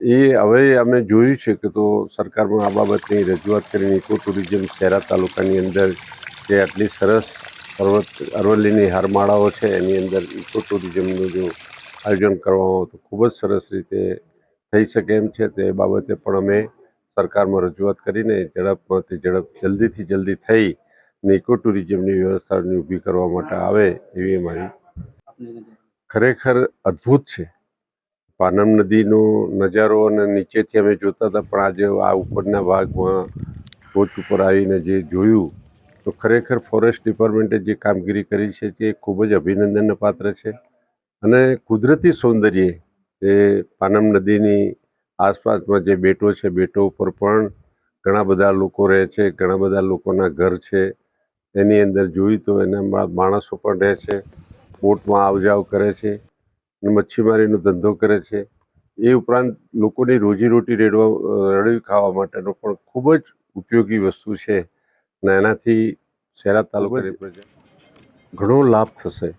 એ હવે અમે જોયું છે કે તો સરકારમાં આ બાબતની રજૂઆત કરીને ઇકો ટુરિઝમ શહેરા તાલુકાની અંદર જે આટલી સરસ પર્વત અરવલ્લીની હારમાળાઓ છે એની અંદર ઇકો ટુરિઝમનું જો આયોજન કરવામાં આવે તો ખૂબ જ સરસ રીતે થઈ શકે એમ છે. તે બાબતે પણ અમે સરકારમાં રજૂઆત કરીને ઝડપમાંથી ઝડપ જલ્દીથી જલ્દી થઈ ને ઇકો ટુરિઝમની વ્યવસ્થાની ઊભી કરવા માટે આવે એવી અમારી ખરેખર અદ્ભુત છે. પાનમ નદીનો નજારો અને નીચેથી અમે જોતા હતા, પણ આજે આ ઉપરના ભાગમાં ટોચ ઉપર આવીને જે જોયું, તો ખરેખર ફોરેસ્ટ ડિપાર્ટમેન્ટે જે કામગીરી કરી છે તે ખૂબ જ અભિનંદનને પાત્ર છે. અને કુદરતી સૌંદર્ય એ પાનમ નદીની આસપાસમાં જે બેટો છે, બેટો ઉપર પણ ઘણા બધા લોકો રહે છે, ઘણા બધા લોકોના ઘર છે. એની અંદર જોયું તો એના માણસો પણ રહે છે, બોટમાં આવ જાવ કરે છે. મચ્છીમારીનો ધંધો કરે છે. એ ઉપરાંત લોકોની રોજીરોટી રેડવા રડવી ખાવા માટેનો પણ ખૂબ જ ઉપયોગી વસ્તુ છે. અને એનાથી શહેરા તાલુકાની પ્રજા ઘણો લાભ થશે.